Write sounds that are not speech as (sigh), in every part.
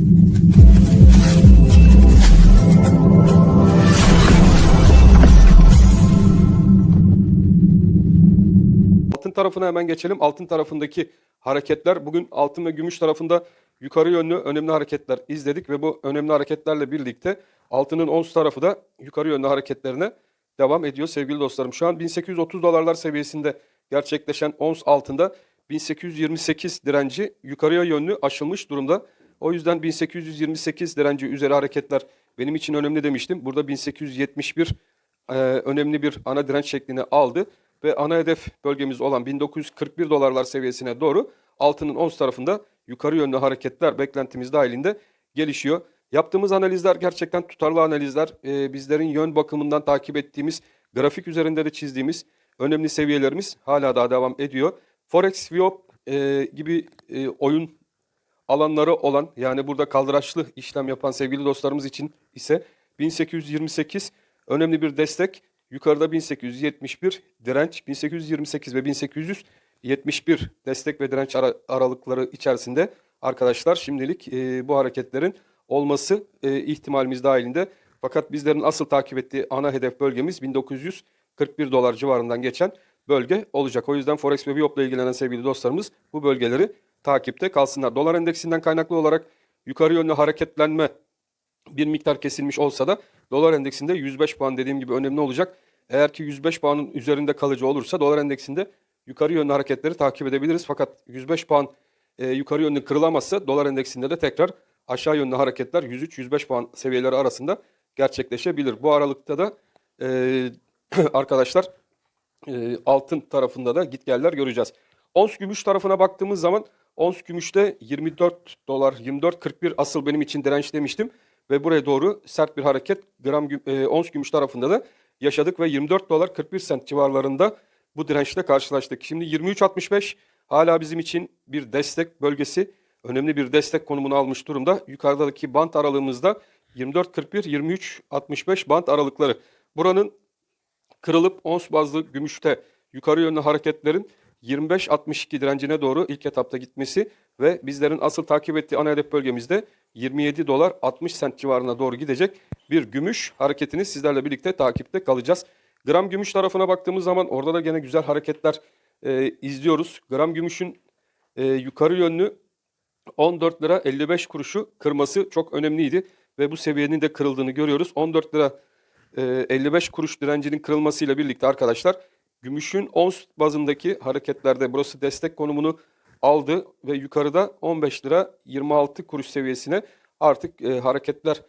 Altın tarafına hemen geçelim. Altın tarafındaki hareketler bugün altın ve gümüş tarafında yukarı yönlü önemli hareketler izledik ve bu önemli hareketlerle birlikte altının ons tarafı da yukarı yönlü hareketlerine devam ediyor sevgili dostlarım. Şu an 1830 dolarlar seviyesinde gerçekleşen ons altında 1828 direnci yukarıya yönlü aşılmış durumda. O yüzden 1828 direnci üzeri hareketler benim için önemli demiştim. Burada 1871 e, önemli bir ana direnç şeklini aldı ve ana hedef bölgemiz olan 1941 dolarlar seviyesine doğru altının ons tarafında yukarı yönlü hareketler beklentimiz dahilinde gelişiyor. Yaptığımız analizler gerçekten tutarlı analizler. E, bizlerin yön bakımından takip ettiğimiz, grafik üzerinde de çizdiğimiz önemli seviyelerimiz hala daha devam ediyor. Forex, Viop e, gibi e, oyun alanları olan yani burada kaldıraçlı işlem yapan sevgili dostlarımız için ise 1828 önemli bir destek. Yukarıda 1871 direnç, 1828 ve 1871 destek ve direnç ara- aralıkları içerisinde arkadaşlar şimdilik e, bu hareketlerin olması e, ihtimalimiz dahilinde. Fakat bizlerin asıl takip ettiği ana hedef bölgemiz 1941 dolar civarından geçen bölge olacak. O yüzden Forex ve Viop'la ilgilenen sevgili dostlarımız bu bölgeleri takipte kalsınlar. Dolar endeksinden kaynaklı olarak yukarı yönlü hareketlenme bir miktar kesilmiş olsa da dolar endeksinde 105 puan dediğim gibi önemli olacak. Eğer ki 105 puanın üzerinde kalıcı olursa dolar endeksinde yukarı yönlü hareketleri takip edebiliriz. Fakat 105 puan e, yukarı yönlü kırılamazsa dolar endeksinde de tekrar aşağı yönlü hareketler 103-105 puan seviyeleri arasında gerçekleşebilir. Bu aralıkta da e, (clears throat) arkadaşlar e, altın tarafında da gitgeller göreceğiz. Ons gümüş tarafına baktığımız zaman ons gümüşte 24 dolar 24.41 asıl benim için direnç demiştim ve buraya doğru sert bir hareket gram e, ons gümüş tarafında da yaşadık ve 24 dolar 41 sent civarlarında bu dirençle karşılaştık. Şimdi 23.65 hala bizim için bir destek bölgesi önemli bir destek konumunu almış durumda. Yukarıdaki bant aralığımızda 24.41 23.65 bant aralıkları. Buranın kırılıp ons bazlı gümüşte yukarı yönlü hareketlerin 25-62 direncine doğru ilk etapta gitmesi ve bizlerin asıl takip ettiği ana hedef bölgemizde 27 dolar 60 sent civarına doğru gidecek bir gümüş hareketini sizlerle birlikte takipte kalacağız. Gram gümüş tarafına baktığımız zaman orada da gene güzel hareketler e, izliyoruz. Gram gümüşün e, yukarı yönlü 14 lira 55 kuruşu kırması çok önemliydi ve bu seviyenin de kırıldığını görüyoruz. 14 lira e, 55 kuruş direncinin kırılmasıyla birlikte arkadaşlar gümüşün ons bazındaki hareketlerde burası destek konumunu aldı ve yukarıda 15 lira 26 kuruş seviyesine artık e, hareketler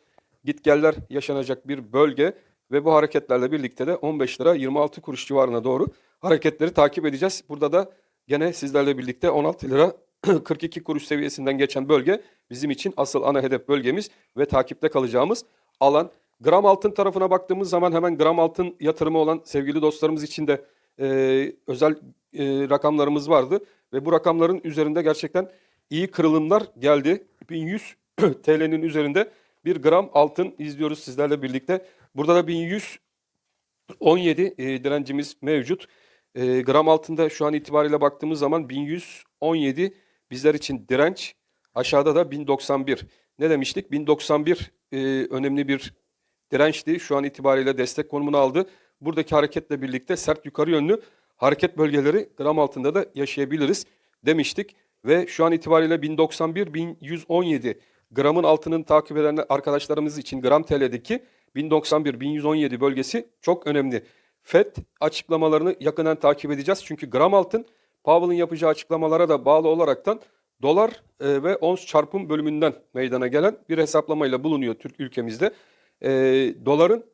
gitgeller yaşanacak bir bölge ve bu hareketlerle birlikte de 15 lira 26 kuruş civarına doğru hareketleri takip edeceğiz. Burada da gene sizlerle birlikte 16 lira (clears throat) 42 kuruş seviyesinden geçen bölge bizim için asıl ana hedef bölgemiz ve takipte kalacağımız alan. Gram altın tarafına baktığımız zaman hemen gram altın yatırımı olan sevgili dostlarımız için de e, özel e, rakamlarımız vardı. Ve bu rakamların üzerinde gerçekten iyi kırılımlar geldi. 1100 (clears throat) TL'nin üzerinde bir gram altın izliyoruz sizlerle birlikte. Burada da 1117 e, direncimiz mevcut. E, gram altında şu an itibariyle baktığımız zaman 1117 bizler için direnç. Aşağıda da 1091. Ne demiştik? 1091 e, önemli bir dirençti. Şu an itibariyle destek konumunu aldı. Buradaki hareketle birlikte sert yukarı yönlü hareket bölgeleri gram altında da yaşayabiliriz demiştik. Ve şu an itibariyle 1091, 1117 gramın altının takip eden arkadaşlarımız için gram TL'deki 1091, 1117 bölgesi çok önemli. FED açıklamalarını yakından takip edeceğiz. Çünkü gram altın Powell'ın yapacağı açıklamalara da bağlı olaraktan dolar e, ve ons çarpım bölümünden meydana gelen bir hesaplamayla bulunuyor Türk ülkemizde. E, doların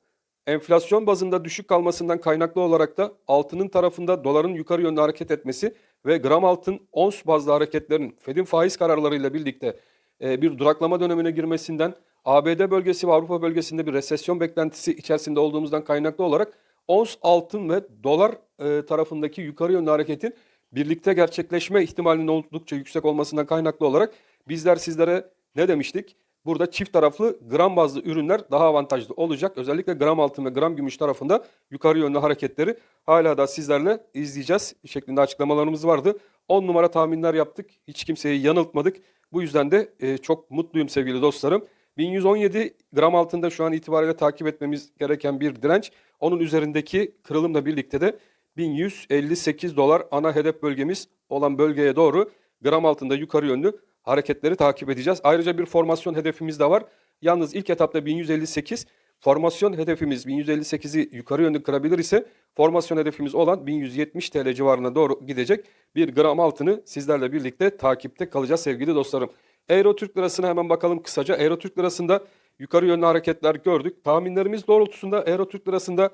enflasyon bazında düşük kalmasından kaynaklı olarak da altının tarafında doların yukarı yönlü hareket etmesi ve gram altın ons bazlı hareketlerin Fed'in faiz kararlarıyla birlikte e, bir duraklama dönemine girmesinden ABD bölgesi ve Avrupa bölgesinde bir resesyon beklentisi içerisinde olduğumuzdan kaynaklı olarak ons altın ve dolar e, tarafındaki yukarı yönlü hareketin birlikte gerçekleşme ihtimalinin oldukça yüksek olmasından kaynaklı olarak bizler sizlere ne demiştik? Burada çift taraflı gram bazlı ürünler daha avantajlı olacak. Özellikle gram altın ve gram gümüş tarafında yukarı yönlü hareketleri hala da sizlerle izleyeceğiz şeklinde açıklamalarımız vardı. 10 numara tahminler yaptık. Hiç kimseyi yanıltmadık Bu yüzden de e, çok mutluyum sevgili dostlarım. 1117 gram altında şu an itibariyle takip etmemiz gereken bir direnç. Onun üzerindeki kırılımla birlikte de 1158 dolar ana hedef bölgemiz olan bölgeye doğru gram altında yukarı yönlü hareketleri takip edeceğiz. Ayrıca bir formasyon hedefimiz de var. Yalnız ilk etapta 1158 formasyon hedefimiz 1158'i yukarı yönlü kırabilir ise formasyon hedefimiz olan 1170 TL civarına doğru gidecek bir gram altını sizlerle birlikte takipte kalacağız sevgili dostlarım. Euro Türk lirasına hemen bakalım kısaca. Euro Türk lirasında yukarı yönlü hareketler gördük. Tahminlerimiz doğrultusunda Euro Türk lirasında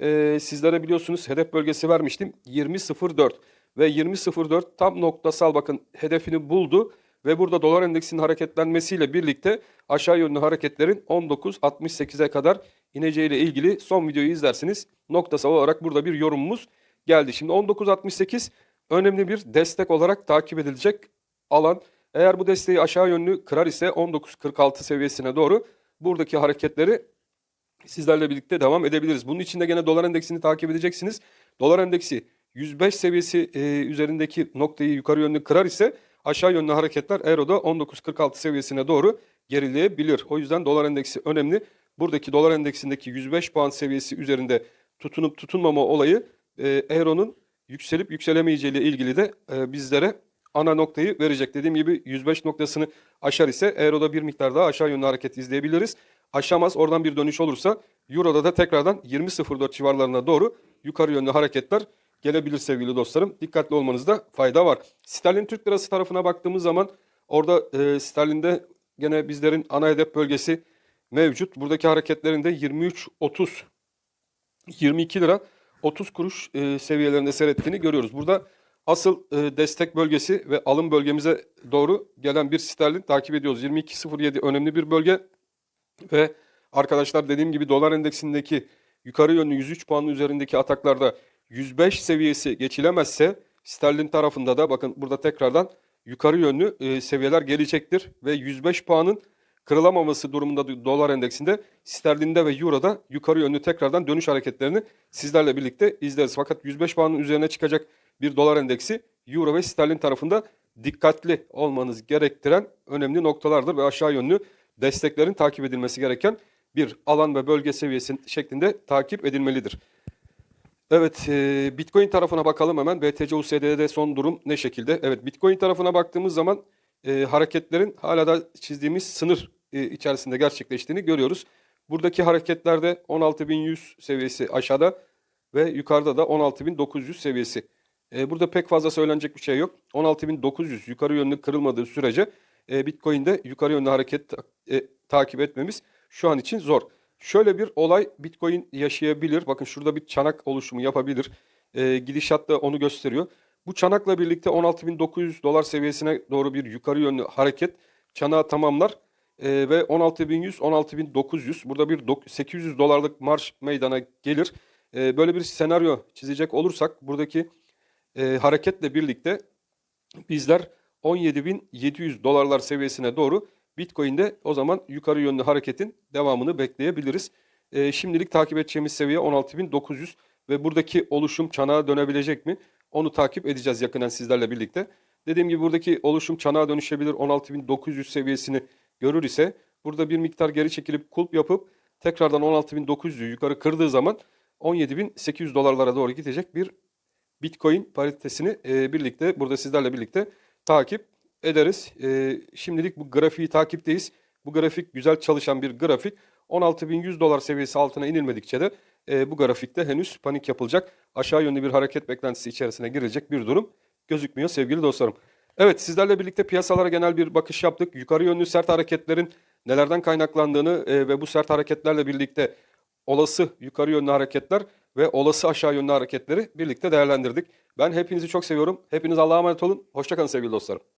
e, sizlere biliyorsunuz hedef bölgesi vermiştim. 20.04 ve 20.04 tam noktasal bakın hedefini buldu ve burada dolar endeksinin hareketlenmesiyle birlikte aşağı yönlü hareketlerin 19.68'e kadar ineceğiyle ilgili son videoyu izlersiniz. Noktasal olarak burada bir yorumumuz geldi. Şimdi 19.68 önemli bir destek olarak takip edilecek alan. Eğer bu desteği aşağı yönlü kırar ise 19.46 seviyesine doğru buradaki hareketleri sizlerle birlikte devam edebiliriz. Bunun için de gene dolar endeksini takip edeceksiniz. Dolar endeksi 105 seviyesi e, üzerindeki noktayı yukarı yönlü kırar ise aşağı yönlü hareketler Euro'da 19.46 seviyesine doğru gerileyebilir. O yüzden dolar endeksi önemli. Buradaki dolar endeksindeki 105 puan seviyesi üzerinde tutunup tutunmama olayı Euro'nun yükselip yükselemeyeceği ile ilgili de e, bizlere ana noktayı verecek. Dediğim gibi 105 noktasını aşar ise Euro'da bir miktar daha aşağı yönlü hareket izleyebiliriz. Aşamaz oradan bir dönüş olursa Euro'da da tekrardan 20.04 civarlarına doğru yukarı yönlü hareketler gelebilir sevgili dostlarım. Dikkatli olmanızda fayda var. Sterlin Türk Lirası tarafına baktığımız zaman orada e, sterlinde gene bizlerin ana hedef bölgesi mevcut. Buradaki hareketlerin de 23.30 22 lira 30 kuruş e, seviyelerinde seyrettiğini görüyoruz. Burada asıl e, destek bölgesi ve alım bölgemize doğru gelen bir sterlin takip ediyoruz. 22.07 önemli bir bölge ve arkadaşlar dediğim gibi dolar endeksindeki yukarı yönlü 103 puanın üzerindeki ataklarda 105 seviyesi geçilemezse sterlin tarafında da bakın burada tekrardan yukarı yönlü e, seviyeler gelecektir ve 105 puanın kırılamaması durumunda do- dolar endeksinde sterlinde ve euroda yukarı yönlü tekrardan dönüş hareketlerini sizlerle birlikte izleriz. Fakat 105 puanın üzerine çıkacak bir dolar endeksi euro ve sterlin tarafında dikkatli olmanız gerektiren önemli noktalardır ve aşağı yönlü desteklerin takip edilmesi gereken bir alan ve bölge seviyesi şeklinde takip edilmelidir. Evet, e, Bitcoin tarafına bakalım hemen. BTC USD'de son durum ne şekilde? Evet, Bitcoin tarafına baktığımız zaman e, hareketlerin hala da çizdiğimiz sınır e, içerisinde gerçekleştiğini görüyoruz. Buradaki hareketlerde 16.100 seviyesi aşağıda ve yukarıda da 16.900 seviyesi. E, burada pek fazla söylenecek bir şey yok. 16.900 yukarı yönlü kırılmadığı sürece e, Bitcoin'de yukarı yönlü hareket e, takip etmemiz şu an için zor. Şöyle bir olay Bitcoin yaşayabilir. Bakın şurada bir çanak oluşumu yapabilir. E, gidişat da onu gösteriyor. Bu çanakla birlikte 16.900 dolar seviyesine doğru bir yukarı yönlü hareket çanağı tamamlar. E, ve 16.100, 16.900 burada bir dok- 800 dolarlık marş meydana gelir. E, böyle bir senaryo çizecek olursak buradaki e, hareketle birlikte bizler 17.700 dolarlar seviyesine doğru Bitcoin'de o zaman yukarı yönlü hareketin devamını bekleyebiliriz. E, şimdilik takip edeceğimiz seviye 16.900 ve buradaki oluşum çanağa dönebilecek mi? Onu takip edeceğiz yakından sizlerle birlikte. Dediğim gibi buradaki oluşum çanağa dönüşebilir 16.900 seviyesini görür ise burada bir miktar geri çekilip kulp yapıp tekrardan 16.900'ü yukarı kırdığı zaman 17.800 dolarlara doğru gidecek bir Bitcoin paritesini e, birlikte burada sizlerle birlikte takip ederiz. E, şimdilik bu grafiği takipteyiz. Bu grafik güzel çalışan bir grafik. 16.100 dolar seviyesi altına inilmedikçe de e, bu grafikte henüz panik yapılacak, aşağı yönlü bir hareket beklentisi içerisine girecek bir durum gözükmüyor sevgili dostlarım. Evet sizlerle birlikte piyasalara genel bir bakış yaptık. Yukarı yönlü sert hareketlerin nelerden kaynaklandığını e, ve bu sert hareketlerle birlikte olası yukarı yönlü hareketler ve olası aşağı yönlü hareketleri birlikte değerlendirdik. Ben hepinizi çok seviyorum. Hepiniz Allah'a emanet olun. Hoşçakalın sevgili dostlarım.